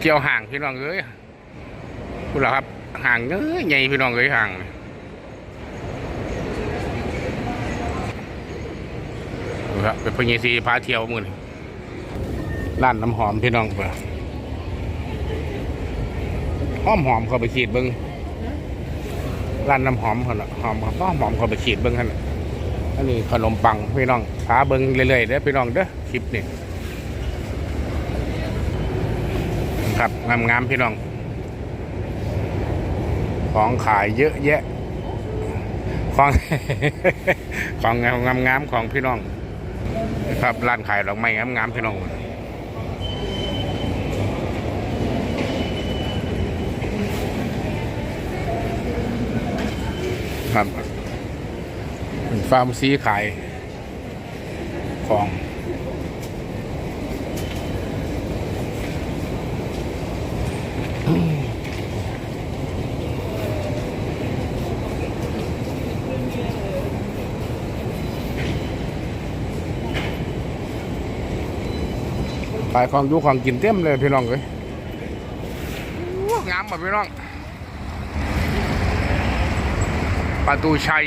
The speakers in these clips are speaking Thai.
เกี่ยวห่างพี่น้องเอ้ยคุณล่ะครับห่างเอ้ยใหญ่พี่น้องเอ้ยห่างดูครับเป็นพญสีพาเที่ยวมือนี่ร้านน้ำหอมพี่น้องเปล่าหอมหอมเขาไปขีดเบิ้งร้านน้ำหอมเขาน่ะหอมหอมหอมเขาไปขีดเบิ้งเขาน่ะอันนี้ขนมปังพี่น้องพาเบิ้งเรื่อยๆเด้อพี่น้องเด้อคลิปนี่ ครับงามๆพี่น้อง ของขายเยอะแยะ ของของงามๆของพี่น้องนะครับร้านขายดอกไม้งามๆพี่น้องครับฟาร์มซีขายของ ขายของอยู่ของกินเต็มเลยพี่น้องเลยงามหมดพี่น้อง ประตูชัย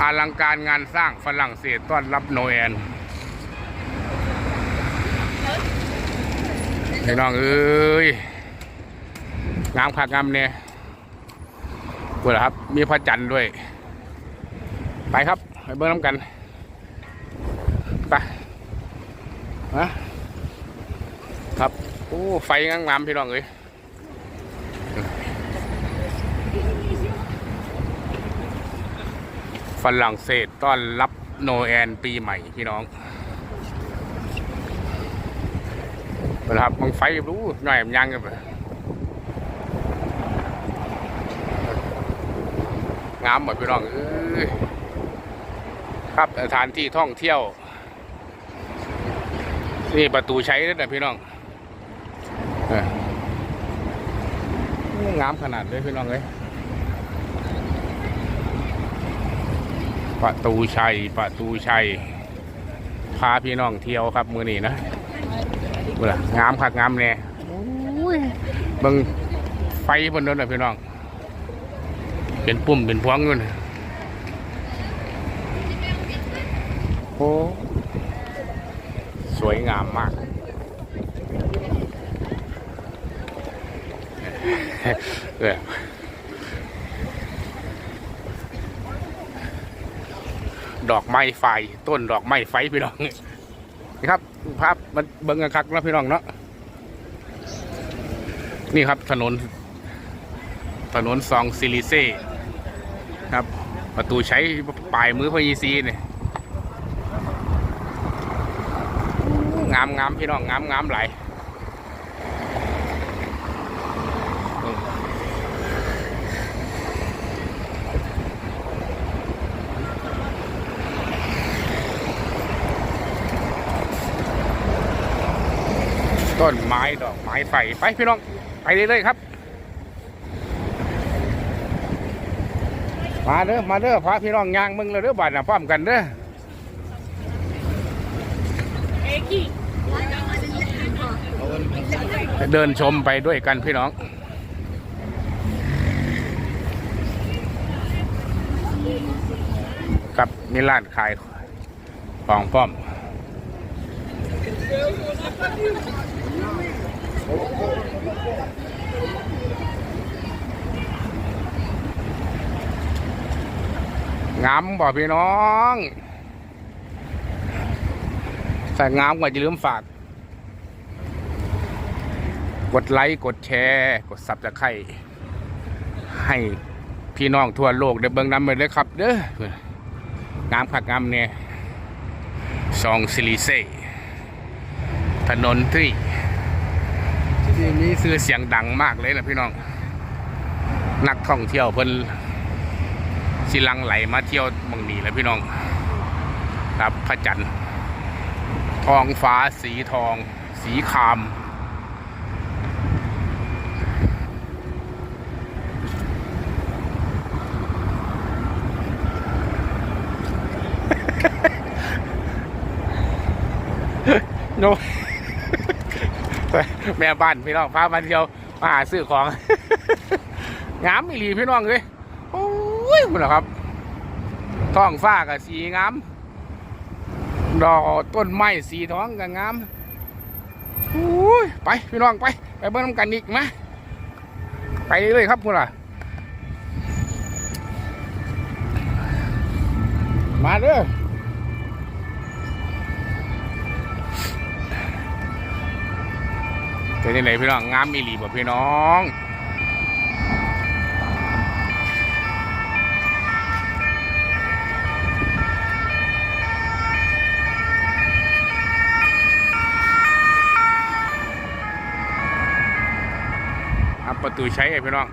อลังการงานสร้างฝรั่งเศสต้อนรับโนแอน พี่น้องเอ้ยงามคักงามเนี่ยกูเหรอครับ มีพระจันทร์ด้วย ไปครับ ไปเบิ้งน้ำกันไปนะครับ โอ้ ไฟงามพี่น้องเอ้ยฝรั่งเศสต้อนรับโนแอนปีใหม่พี่น้อง นะครับมังไฟรู้หน่อยมันยังกันไปงามหมดพี่น้องเอ้ยครับสถานที่ท่องเที่ยว นี่ประตูใช้แล้วนะพี่น้องเออโอ้งามขนาดเลยพี่น้องเลยประตูชัยประตูชัยพาพี่น้องเที่ยวครับมือนี้นะ เบื่องามคักงามแน่โอ้ยเบิ่งไฟบนนั้นนะพี่น้อง เป็นปุ่มเป็นพวงเงินโอ้สวยงามมาก เออดอกไม้ไฟ ต้นดอกไม้ไฟพี่น้อง นี่ครับภาพมันเบิ่งกันคักนะพี่น้องเนาะนี่ครับถนน ถนนซองซิลิเซ่ครับ ประตูใช้ปลายมือพยีซีเนี่ยงามงามพี่น้องงามงามไหลาย ต้นไม้ดอกไม้ไฟไปพี่น้อง ไปเรื่อยๆครับ มาเด้อมาเด้อพาพี่น้องย่างมึงเลยเด้อบาดนะพร้อมกันเด้อเดินชมไปด้วยกันพี่น้องกับมีร้านขายของป้อม งามบ่พี่น้องแต่งามกว่าอย่าลืมฝาก กดไลค์ กดแชร์ กดซับสไครต์ให้พี่น้องทั่วโลกได้เบิ่งน้ำเลยครับ เด้องามคักงามเนี่ยซองซิลิเซถนนที่ ที่นี้ซื้อเสียงดังมากเลยนะพี่น้อง นักท่องเที่ยวเพิ่นสิลังไหลมาเที่ยวเมืองนี้แล้วพี่น้อง ครับพระจันทร์ทองฟ้าสีทอง สีครามโน แม่บ้านพี่น้องพามาเที่ยวมาหาซื้อของ งามอีหลีพี่น้องเลยโอ้ยคุณเหรอครับท้องฟ้ากับสีงามดอกต้นไม้สีท้องกับงามโอ้ยไปพี่น้องไป ไปเบิ่งน้ำกันอีกไหมไปเลยครับคุณล่ะมาเด้อ เป็นยังไงพี่น้องงามอีหลีบ่พี่น้องประตูใช้ไอ้พี่น้อง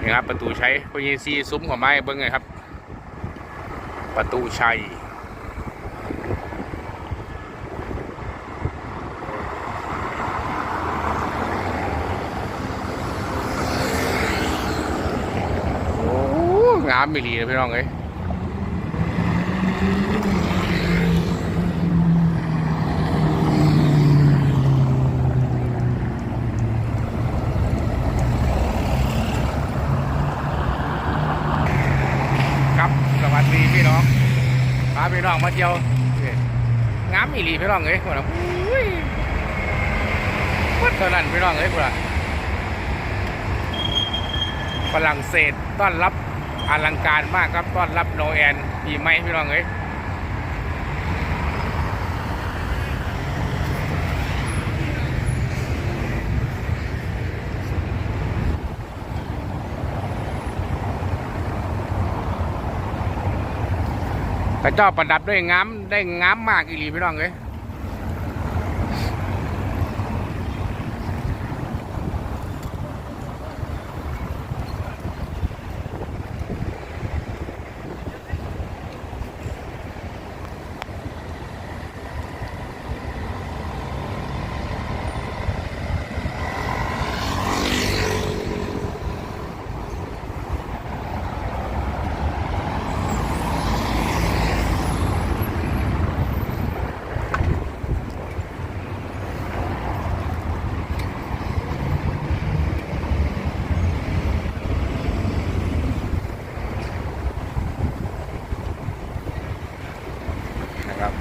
นี่ครับประตูใช้พยีซีซุ้มของไม้เบิ้งไงครับ ประตูชัยโอ้งามไม่ดีเลยพี่น้องเอ้ยครับสวัสดีพี่น้องพาพี่น้องมาเที่ยวงามอีหลีพี่น้องเอ้ยคนละอุ้ยวัดเท่านั้นพี่น้องเอ้ยคนละฝรั่งเศสต้อนรับ อลังการมากครับต้อนรับโนแอนปีใหม่พี่น้องเอ้ยพระเจ้าประดับด้วยงามได้งามมากอีหลีพี่น้องเลย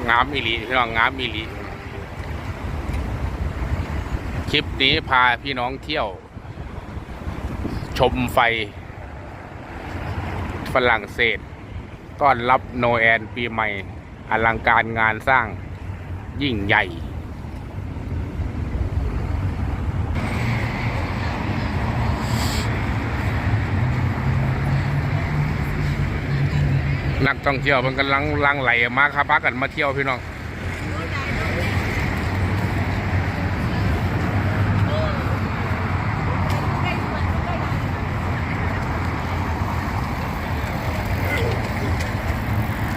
งามอีหลีพี่น้องงามอีหลีคลิปนี้พาพี่น้องเที่ยว ชมไฟ ฝรั่งเศส ต้อนรับโนแอนปีใหม่ อลังการงานสร้างยิ่งใหญ่ นักท่องเที่ยวมันกำลังลังไหลมาครับพักกันมาเที่ยวพี่น้อง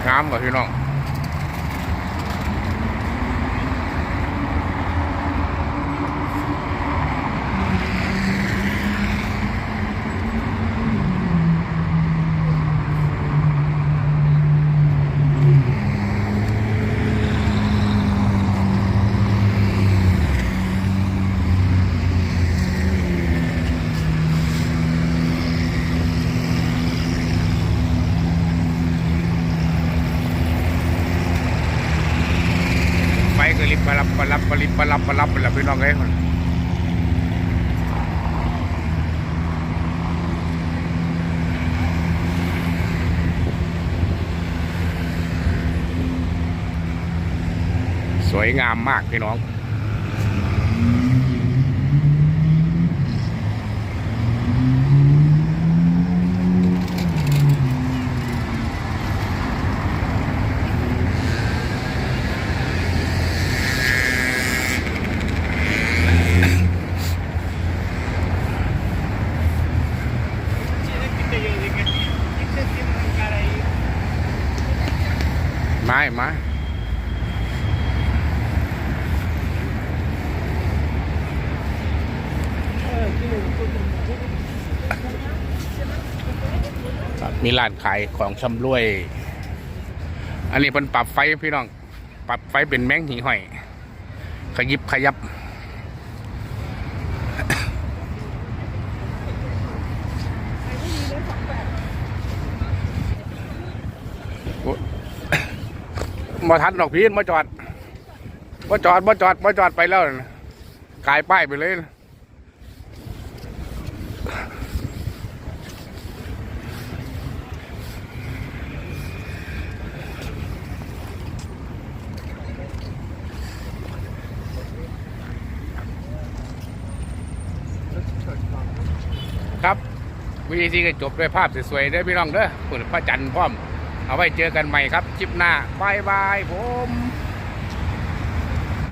งามกว่าพี่น้อง ไฟก็ ริบปรับปลับปริบปรับปรับไปแล้วพี่น้องเอ้ยสวยงามมากพี่น้อง ม่มาครับมีร้านขายของชำร่วย อันนี้เป็นปรับไฟพี่น้อง ปรับไฟเป็นแมงหีห้อย ขยิบขยับ มาทันดอกพีนมาจอดมาจอดมาจอดมาจอดไปแล้วกลายป้ายไปเลยนะครับวิธีก็จบด้วยภาพสวยๆเด้พี่น้องเด้อคุณพระจันทร์พร้อม เอาไว้เจอกันใหม่ครับ คลิปหน้าบายบายผม